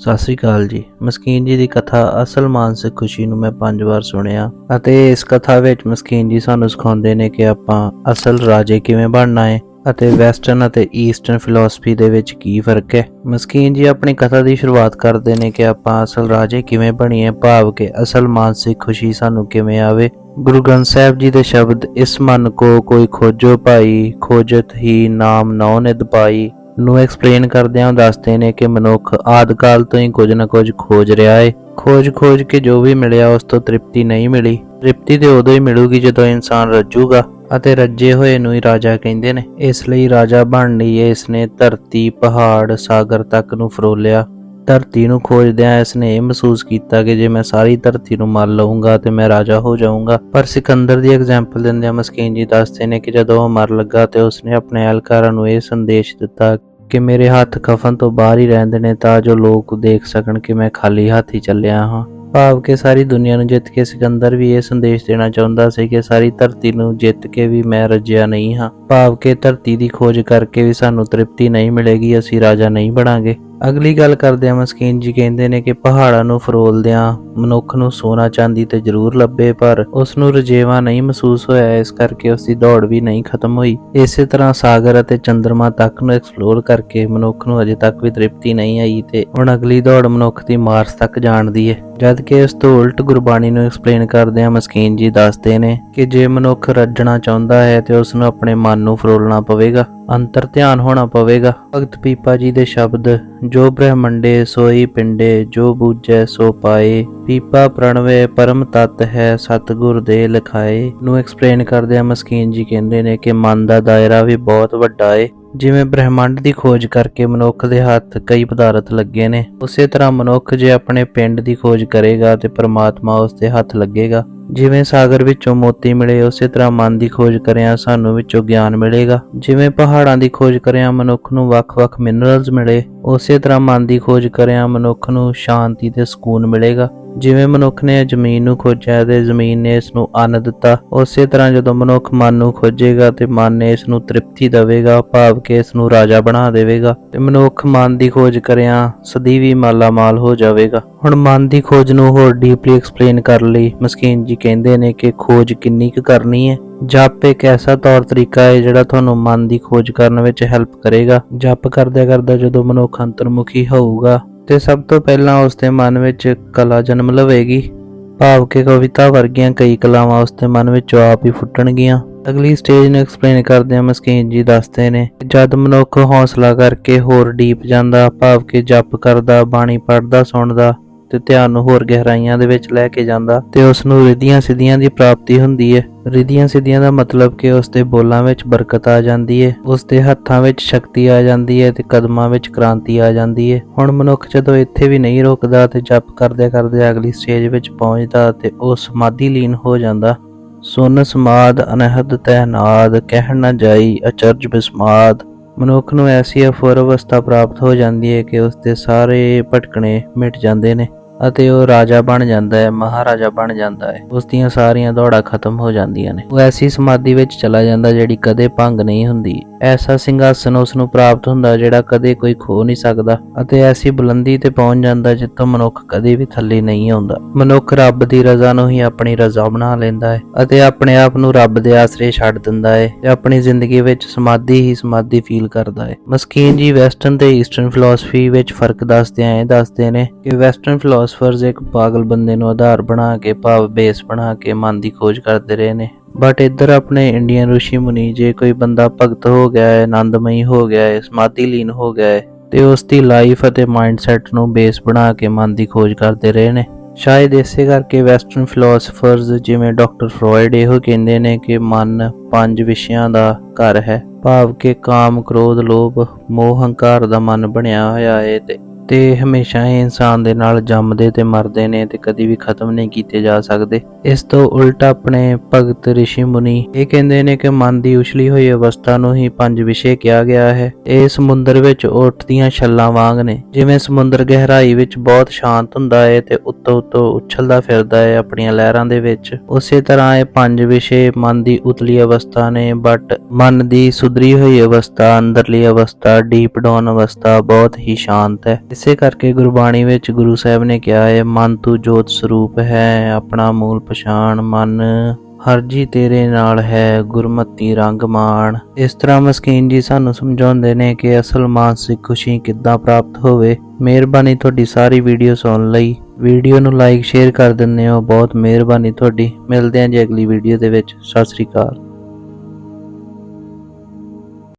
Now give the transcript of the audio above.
ਸਤਿ ਸ੍ਰੀ ਅਕਾਲ ਜੀ। ਮਸਕੀਨ ਜੀ ਦੀ ਕਥਾ ਅਸਲ ਮਾਨਸਿਕ ਖੁਸ਼ੀ ਨੂੰ ਮੈਂ ਪੰਜ ਵਾਰ ਸੁਣਿਆ ਅਤੇ ਇਸ ਕਥਾ ਵਿੱਚ ਮਸਕੀਨ ਜੀ ਸਾਨੂੰ ਸਿਖਾਉਂਦੇ ਨੇ ਕਿ ਆਪਾਂ ਅਸਲ ਰਾਜੇ ਕਿਵੇਂ ਬਣਨਾ ਹੈ ਅਤੇ ਵੈਸਟਰਨ ਅਤੇ ਈਸਟਰਨ ਫਿਲਾਸਫੀ ਦੇ ਵਿੱਚ ਕੀ ਫ਼ਰਕ ਹੈ ਮਸਕੀਨ ਜੀ ਆਪਣੀ ਕਥਾ ਦੀ ਸ਼ੁਰੂਆਤ ਕਰਦੇ ਨੇ ਕਿ ਆਪਾਂ ਅਸਲ ਰਾਜੇ ਕਿਵੇਂ ਬਣੀਏ, ਭਾਵ ਕਿ ਅਸਲ ਮਾਨਸਿਕ ਖੁਸ਼ੀ ਸਾਨੂੰ ਕਿਵੇਂ ਆਵੇ। ਗੁਰੂ ਗ੍ਰੰਥ ਸਾਹਿਬ ਜੀ ਦੇ ਸ਼ਬਦ, ਇਸ ਮਨ ਕੋ ਕੋਈ ਖੋਜੋ ਭਾਈ, ਖੋਜਤ ਹੀ ਨਾਮ ਨੌ ਨਿਦ ਪਾਈ। ਨੂੰ ਐਕਸਪਲੇਨ ਕਰਦਿਆਂ ਦੱਸਦੇ ਨੇ ਕਿ ਮਨੁੱਖ ਆਦਿ ਕਾਲ ਤੋਂ ਹੀ ਕੁਝ ਨਾ ਕੁਝ ਖੋਜ ਰਿਹਾ ਹੈ ਖੋਜ ਖੋਜ ਕੇ ਜੋ ਵੀ ਮਿਲਿਆ ਉਸ ਤੋਂ ਤ੍ਰਿਪਤੀ ਨਹੀਂ ਮਿਲੀ। ਤ੍ਰਿਪਤੀ ਤੇ ਉਦੋਂ ਹੀ ਮਿਲੂਗੀ ਜਦੋਂ ਇਨਸਾਨ ਰੱਜੂਗਾ ਅਤੇ ਰੱਜੇ ਹੋਏ ਨੂੰ ਹੀ ਰਾਜਾ ਕਹਿੰਦੇ ਨੇ। ਇਸ ਲਈ ਰਾਜਾ ਬਣਨ ਲਈ ਇਸ ਨੇ ਧਰਤੀ, ਪਹਾੜ, ਸਾਗਰ ਤੱਕ ਨੂੰ ਫਰੋਲਿਆ। ਧਰਤੀ ਨੂੰ ਖੋਜਦਿਆਂ ਇਸ ਨੇ ਇਹ ਮਹਿਸੂਸ ਕੀਤਾ ਕਿ ਜੇ ਮੈਂ ਸਾਰੀ ਧਰਤੀ ਨੂੰ ਮੰਨ ਲਵਾਂਗਾ ਤੇ ਮੈਂ ਰਾਜਾ ਹੋ ਜਾਊਂਗਾ। ਪਰ ਸਿਕੰਦਰ ਦੀ ਐਗਜ਼ਾਮਪਲ ਦਿੰਦਿਆਂ ਮਸਕੀਨ ਜੀ ਦੱਸਦੇ ਨੇ ਕਿ ਜਦੋਂ ਉਹ ਮਰ ਲੱਗਾ ਤੇ ਉਸਨੇ ਆਪਣੇ ਅਹਿਲਕਾਰਾਂ ਨੂੰ ਇਹ ਸੰਦੇਸ਼ ਦਿੱਤਾ ਕਿ ਮੇਰੇ ਹੱਥ ਕਫਨ ਤੋਂ ਬਾਹਰ ਹੀ ਰਹਿੰਦੇ ਨੇ ਤਾਂ ਜੋ ਲੋਕ ਦੇਖ ਸਕਣ ਕਿ ਮੈਂ ਖਾਲੀ ਹੱਥ ਹੀ ਚੱਲਿਆ ਹਾਂ। ਭਾਵ ਕਿ ਸਾਰੀ ਦੁਨੀਆ ਨੂੰ ਜਿੱਤ ਕੇ ਸਿਕੰਦਰ ਵੀ ਇਹ ਸੰਦੇਸ਼ ਦੇਣਾ ਚਾਹੁੰਦਾ ਸੀ ਕਿ ਸਾਰੀ ਧਰਤੀ ਨੂੰ ਜਿੱਤ ਕੇ ਵੀ ਮੈਂ ਰੱਜਿਆ ਨਹੀਂ ਹਾਂ। ਭਾਵ ਕਿ ਧਰਤੀ ਦੀ ਖੋਜ ਕਰਕੇ ਵੀ ਸਾਨੂੰ ਤ੍ਰਿਪਤੀ ਨਹੀਂ ਮਿਲੇਗੀ, ਅਸੀਂ ਰਾਜਾ ਨਹੀਂ ਬਣਾਂਗੇ। ਅਗਲੀ ਗੱਲ ਕਰਦੇ ਆ ਮਸਕੀਨ ਜੀ, ਕਹਿੰਦੇ ਨੇ ਕਿ ਪਹਾੜਾਂ ਨੂੰ ਫਰੋਲਦਿਆਂ ਮਨੁੱਖ ਨੂੰ ਸੋਨਾ, ਚਾਂਦੀ ਤੇ ਜ਼ਰੂਰ ਲੱਭੇ, ਪਰ ਉਸ ਨੂੰ ਰਜੇਵਾ ਨਹੀਂ ਮਹਿਸੂਸ ਹੋਇਆ, ਇਸ ਕਰਕੇ ਉਸ ਦੀ ਦੌੜ ਵੀ ਨਹੀਂ ਖਤਮ ਹੋਈ। ਇਸੇ ਤਰ੍ਹਾਂ ਸਾਗਰ ਅਤੇ ਚੰ드ਰਮਾ ਤੱਕ ਨੂੰ ਐਕਸਪਲੋਰ ਕਰਕੇ ਮਨੁੱਖ ਨੂੰ ਅਜੇ ਤੱਕ ਵੀ ਤ੍ਰਿਪਤੀ ਨਹੀਂ ਆਈ ਤੇ ਹੁਣ ਅਗਲੀ ਦੌੜ ਮਨੁੱਖ ਦੀ ਮਾਰਸ ਤੱਕ ਜਾਣ ਦੀ ਹੈ। ਜਦ ਕਿ ਇਸ ਤੋਂ ਉਲਟ ਗੁਰਬਾਣੀ ਨੂੰ ਐਕਸਪਲੇਨ ਕਰਦਿਆਂ ਮਸਕੀਨ ਜੀ ਦੱਸਦੇ ਨੇ ਕਿ ਜੇ ਮਨੁੱਖ ਰੱਜਣਾ ਚਾਹੁੰਦਾ ਹੈ ਤੇ ਉਸ ਨੂੰ ਆਪਣੇ ਮਨ ਨੂੰ ਫਰੋਲਣਾ ਪਵੇਗਾ, ਅੰਤਰ ਧਿਆਨ ਹੋਣਾ ਪਵੇਗਾ। ਭਗਤ ਪੀਪਾ ਜੀ ਦੇ ਸ਼ਬਦ, ਜੋ ਬ੍ਰਹਮੰਡੇ ਸੋਈ ਪਿੰਡੇ, ਜੋ ਬੂਝੈ ਸੋ ਪਾਏ, ਪੀਪਾ ਪ੍ਰਣਵੇ ਪਰਮ ਤਤ ਹੈ ਸਤਿਗੁਰ ਦੇ ਲਿਖਾਏ। ਨੂੰ ਐਕਸਪਲੇਨ ਕਰਦਿਆਂ ਮਸਕੀਨ ਜੀ ਕਹਿੰਦੇ ਨੇ ਕਿ ਮਨ ਦਾ ਦਾਇਰਾ ਵੀ ਬਹੁਤ ਵੱਡਾ ਏ। ਜਿਵੇਂ ਬ੍ਰਹਿਮੰਡ ਦੀ ਖੋਜ ਕਰਕੇ ਮਨੁੱਖ ਦੇ ਹੱਥ ਕਈ ਪਦਾਰਥ ਲੱਗੇ ਨੇ, ਉਸੇ ਤਰ੍ਹਾਂ ਮਨੁੱਖ ਜੇ ਆਪਣੇ ਪਿੰਡ ਦੀ ਖੋਜ ਕਰੇਗਾ ਤੇ ਪਰਮਾਤਮਾ ਉਸ ਦੇ ਹੱਥ ਲੱਗੇਗਾ। ਜਿਵੇਂ ਸਾਗਰ ਵਿੱਚੋਂ ਮੋਤੀ ਮਿਲੇ, ਉਸੇ ਤਰ੍ਹਾਂ ਮਨ ਦੀ ਖੋਜ ਕਰਿਆ ਸਾਨੂੰ ਵਿੱਚੋਂ ਗਿਆਨ ਮਿਲੇਗਾ। ਜਿਵੇਂ ਪਹਾੜਾਂ ਦੀ ਖੋਜ ਕਰਿਆ ਮਨੁੱਖ ਨੂੰ ਵੱਖ-ਵੱਖ ਮਿਨਰਲਸ ਮਿਲੇ, ਉਸੇ ਤਰ੍ਹਾਂ ਮਨ ਦੀ ਖੋਜ ਕਰਿਆ ਮਨੁੱਖ ਨੂੰ ਸ਼ਾਂਤੀ ਤੇ ਸਕੂਨ ਮਿਲੇਗਾ। ਜਿਵੇਂ ਮਨੁੱਖ ਨੇ ਜ਼ਮੀਨ ਨੂੰ ਖੋਜਿਆ ਤੇ ਜ਼ਮੀਨ ਨੇ ਇਸ ਨੂੰ ਅੰਨ ਦਿੱਤਾ, ਉਸੇ ਤਰ੍ਹਾਂ ਜਦੋਂ ਮਨੁੱਖ ਮਨ ਨੂੰ ਖੋਜੇਗਾ ਤੇ ਮਨ ਨੇ ਇਸ ਨੂੰ ਤ੍ਰਿਪਤੀ ਦੇਵੇਗਾ, ਭਾਵ ਕਿ ਇਸ ਨੂੰ ਰਾਜਾ ਬਣਾ ਦੇਵੇਗਾ ਤੇ ਮਨੁੱਖ ਮਨ ਦੀ ਖੋਜ ਕਰਿਆ ਸਦੀਵੀ ਮਾਲਾ ਮਾਲ ਹੋ ਜਾਵੇਗਾ। ਹੁਣ ਮਨ ਦੀ ਖੋਜ ਨੂੰ ਹੋਰ ਡੀਪਲੀ ਐਕਸਪਲੇਨ ਕਰਨ ਲਈ ਮਸਕੀਨ ਜੀ ਕਹਿੰਦੇ ਨੇ ਕਿ ਖੋਜ ਕਿੰਨੀ ਕੁ ਕਰਨੀ ਹੈ। ਜਪ ਇੱਕ ਐਸਾ ਤੌਰ ਤਰੀਕਾ ਹੈ ਜਿਹੜਾ ਤੁਹਾਨੂੰ ਮਨ ਦੀ ਖੋਜ ਕਰਨ ਵਿੱਚ ਹੈਲਪ ਕਰੇਗਾ। ਜਪ ਕਰਦਿਆਂ ਕਰਦਾ ਜਦੋਂ ਮਨੁੱਖ ਅੰਤਰਮੁਖੀ ਹੋਊਗਾ ਤੇ ਸਭ ਤੋਂ ਪਹਿਲਾਂ ਉਸ ਦੇ ਮਨ ਵਿੱਚ ਕਲਾ ਜਨਮ ਲਵੇਗੀ। ਭਾਵ ਕਿ ਕਵਿਤਾ ਵਰਗੀਆਂ ਕਈ ਕਲਾਵਾਂ ਉਸ ਦੇ ਮਨ ਵਿੱਚੋਂ ਆਪ ਹੀ ਫੁੱਟਣਗੀਆਂ। ਅਗਲੀ ਸਟੇਜ ਨੂੰ ਐਕਸਪਲੇਨ ਕਰਦੇ ਆ ਮਸਕੀਨ ਜੀ ਦੱਸਦੇ ਨੇ, ਜਦ ਮਨੁੱਖ ਹੌਸਲਾ ਕਰਕੇ ਹੋਰ ਡੀਪ ਜਾਂਦਾ, ਭਾਵ ਕਿ ਜਪ ਕਰਦਾ, ਬਾਣੀ ਪੜ੍ਹਦਾ, ਸੁਣਦਾ ਤੇ ਧਿਆਨ ਨੂੰ ਹੋਰ ਗਹਿਰਾਈਆਂ ਦੇ ਵਿੱਚ ਲੈ ਕੇ ਜਾਂਦਾ ਤੇ ਉਸ ਨੂੰ ਰਿਧੀਆਂ ਸਿੱਧੀਆਂ ਦੀ ਪ੍ਰਾਪਤੀ ਹੁੰਦੀ ਹੈ ਰਿਧੀਆਂ ਸਿੱਧੀਆਂ ਦਾ ਮਤਲਬ ਕਿ ਉਸ ਦੇ ਬੋਲਾਂ ਵਿੱਚ ਬਰਕਤ ਆ ਜਾਂਦੀ ਹੈ ਉਸ ਦੇ ਹੱਥਾਂ ਵਿੱਚ ਸ਼ਕਤੀ ਆ ਜਾਂਦੀ ਹੈ ਤੇ ਕਦਮਾਂ ਵਿੱਚ ਕ੍ਰਾਂਤੀ ਆ ਜਾਂਦੀ ਹੈ ਹੁਣ ਮਨੁੱਖ ਜਦੋਂ ਇੱਥੇ ਵੀ ਨਹੀਂ ਰੁਕਦਾ ਤੇ ਜਪ ਕਰਦੇ ਕਰਦੇ ਅਗਲੀ ਸਟੇਜ ਵਿੱਚ ਪਹੁੰਚਦਾ ਤੇ ਉਹ ਸਮਾਧੀ ਲੀਨ ਹੋ ਜਾਂਦਾ। ਸੁਨ ਸਮਾਦ ਅਨਹਦ ਤਹਿਨਾਦ ਕਹਿਣ ਨਾ ਜਾਈ ਅਚਰਜ ਬਿਸਮਾਦ। ਮਨੁੱਖ ਨੂੰ ਐਸੀ ਅਫੁਰ ਅਵਸਥਾ ਪ੍ਰਾਪਤ ਹੋ ਜਾਂਦੀ ਹੈ ਕਿ ਉਸ ਦੇ ਸਾਰੇ ਭਟਕਣੇ ਮਿਟ ਜਾਂਦੇ ਨੇ। ਅਤੇ ਉਹ ਰਾਜਾ ਬਣ ਜਾਂਦਾ ਹੈ, ਮਹਾਰਾਜਾ ਬਣ ਜਾਂਦਾ ਹੈ। ਉਸ ਦੀਆਂ ਸਾਰੀਆਂ ਦੌੜਾਂ ਖਤਮ ਹੋ ਜਾਂਦੀਆਂ ਨੇ। ਉਹ ਐਸੀ ਸਮਾਧੀ ਵਿੱਚ ਚਲਾ ਜਾਂਦਾ ਜਿਹੜੀ ਕਦੇ ਭੰਗ ਨਹੀਂ ਹੁੰਦੀ। ਐਸਾ ਸਿੰਘਾਸਨ ਉਸ ਨੂੰ ਪ੍ਰਾਪਤ ਹੁੰਦਾ ਜਿਹੜਾ ਕਦੇ ਕੋਈ ਖੋ ਨਹੀਂ ਸਕਦਾ ਅਤੇ ਐਸੀ ਬੁਲੰਦੀ ਤੇ ਪਹੁੰਚ ਜਾਂਦਾ ਜਿੱਥੋਂ ਮਨੁੱਖ ਕਦੇ ਵੀ ਥੱਲੇ ਨਹੀਂ ਆਉਂਦਾ। ਮਨੁੱਖ ਰੱਬ ਦੀ ਰਜ਼ਾ ਨੂੰ ਹੀ ਆਪਣੀ ਰਜ਼ਾ ਬਣਾ ਲੈਂਦਾ ਹੈ ਅਤੇ ਆਪਣੇ ਆਪ ਨੂੰ ਰੱਬ ਦੇ ਆਸਰੇ ਛੱਡ ਦਿੰਦਾ ਹੈ ਤੇ ਆਪਣੀ ਜ਼ਿੰਦਗੀ ਵਿੱਚ ਸਮਾਧੀ ਹੀ ਸਮਾਧੀ ਫੀਲ ਕਰਦਾ ਹੈ। ਮਸਕੀਨ ਜੀ ਵੈਸਟਰਨ ਤੇ ਈਸਟਰਨ ਫਿਲਾਸਫੀ ਵਿੱਚ ਫ਼ਰਕ ਦੱਸਦੇ ਆਂ ਦੱਸਦੇ ਨੇ ਕਿ ਵੈਸਟਰਨ ਫਿਲਾਸਫਰਸ ਇੱਕ ਪਾਗਲ ਬੰਦੇ ਨੂੰ ਆਧਾਰ ਬਣਾ ਕੇ, ਭਾਵ ਬੇਸ ਬਣਾ ਕੇ ਮਨ ਦੀ ਖੋਜ ਕਰਦੇ ਰਹੇ ਨੇ। ਬਟ ਇੱਧਰ ਆਪਣੇ ਇੰਡੀਅਨ ઋષਿ ਮੁਨੀ, ਜੇ ਕੋਈ ਬੰਦਾ ਭਗਤ ਹੋ ਗਿਆ ਹੈ, ਆਨੰਦਮਈ ਹੋ ਗਿਆ ਹੈ ਸਮਾਧੀ ਲੀਨ ਹੋ ਗਿਆ ਹੈ, ਤੇ ਉਸ ਦੀ ਲਾਈਫ ਅਤੇ ਮਾਈਂਡਸੈਟ ਨੂੰ ਬੇਸ ਬਣਾ ਕੇ ਮਨ ਦੀ ਖੋਜ ਕਰਦੇ ਰਹੇ ਨੇ। ਸ਼ਾਇਦ ਇਸੇ ਕਰਕੇ ਵੈਸਟਰਨ ਫਿਲਾਸਫਰਸ ਜਿਵੇਂ ਡਾਕਟਰ ਫਰੋਇਡ ਇਹੋ ਕਹਿੰਦੇ ਨੇ ਕਿ ਮਨ ਪੰਜ ਵਿਸ਼ਿਆਂ ਦਾ ਘਰ ਹੈ। ਭਾਵ ਕਿ ਕਾਮ, ਕ੍ਰੋਧ, ਲੋਭ, ਮੋਹ, ਹੰਕਾਰ ਦਾ ਮਨ ਬਣਿਆ ਹੋਇਆ ਹੈ ਤੇ ਤੇ ਹਮੇਸ਼ਾ ਇਹ ਇਨਸਾਨ ਦੇ ਨਾਲ ਜੰਮਦੇ ਤੇ ਮਰਦੇ ਨੇ ਤੇ ਕਦੀ ਵੀ ਖਤਮ ਨਹੀਂ ਕੀਤੇ ਜਾ ਸਕਦੇ। ਇਸ ਤੋਂ ਉਲਟ ਆਪਣੇ ਭਗਤ ઋષਿ ਮੁਨੀ ਇਹ ਕਹਿੰਦੇ ਨੇ ਕਿ ਮਨ ਦੀ ਉਛਲੀ ਹੋਈ ਅਵਸਥਾ ਨੂੰ ਹੀ ਪੰਜ ਵਿਸ਼ੇ ਕਿਹਾ ਗਿਆ ਹੈ। ਇਹ ਸਮੁੰਦਰ ਵਿੱਚ ਉੱਠਦੀਆਂ ਛੱਲਾਂ ਵਾਂਗ ਨੇ। ਜਿਵੇਂ ਸਮੁੰਦਰ ਗਹਿਰਾਈ ਵਿੱਚ ਬਹੁਤ ਸ਼ਾਂਤ ਹੁੰਦਾ ਹੈ ਤੇ ਉੱਤੋਂ ਉੱਤੋਂ ਉਛਲਦਾ ਫਿਰਦਾ ਹੈ ਆਪਣੀਆਂ ਲਹਿਰਾਂ ਦੇ ਵਿੱਚ। ਉਸੇ ਤਰ੍ਹਾਂ ਇਹ ਪੰਜ ਵਿਸ਼ੇ ਮਨ ਦੀ ਉਤਲੀ ਅਵਸਥਾ ਨੇ ਬਟ ਮਨ ਦੀ ਸੁਧਰੀ ਹੋਈ ਅਵਸਥਾ, ਅੰਦਰਲੀ ਅਵਸਥਾ ਡੀਪ ਡਾਊਨ ਅਵਸਥਾ ਬਹੁਤ ਹੀ ਸ਼ਾਂਤ ਹੈ। ਇਸੇ ਕਰਕੇ ਗੁਰਬਾਣੀ ਵਿੱਚ ਗੁਰੂ ਸਾਹਿਬ ਨੇ ਕਿਹਾ ਹੈ, ਮਨ ਤੂੰ ਜੋਤ ਸਰੂਪ ਹੈ, ਆਪਣਾ ਮੂਲ ਪਛਾਣ ਮਨ। ਹਰ ਜੀ ਤੇਰੇ ਨਾਲ ਹੈ, ਗੁਰਮਤੀ ਰੰਗ ਮਾਣ। ਇਸ ਤਰ੍ਹਾਂ ਮਸਕੀਨ ਜੀ ਸਾਨੂੰ ਸਮਝਾਉਂਦੇ ਨੇ ਕਿ ਅਸਲ ਮਾਨਸਿਕ ਖੁਸ਼ੀ ਕਿੱਦਾਂ ਪ੍ਰਾਪਤ ਹੋਵੇ। ਮਿਹਰਬਾਨੀ ਤੁਹਾਡੀ ਸਾਰੀ ਵੀਡੀਓ ਸੁਣਨ ਲਈ। ਵੀਡੀਓ ਨੂੰ ਲਾਈਕ, ਸ਼ੇਅਰ ਕਰ ਦਿੰਦੇ ਹੋ। ਬਹੁਤ ਮਿਹਰਬਾਨੀ ਤੁਹਾਡੀ। ਮਿਲਦੇ ਹਾਂ ਜੀ ਅਗਲੀ ਵੀਡੀਓ ਦੇ ਵਿੱਚ। ਸਤਿ ਸ੍ਰੀ ਅਕਾਲ।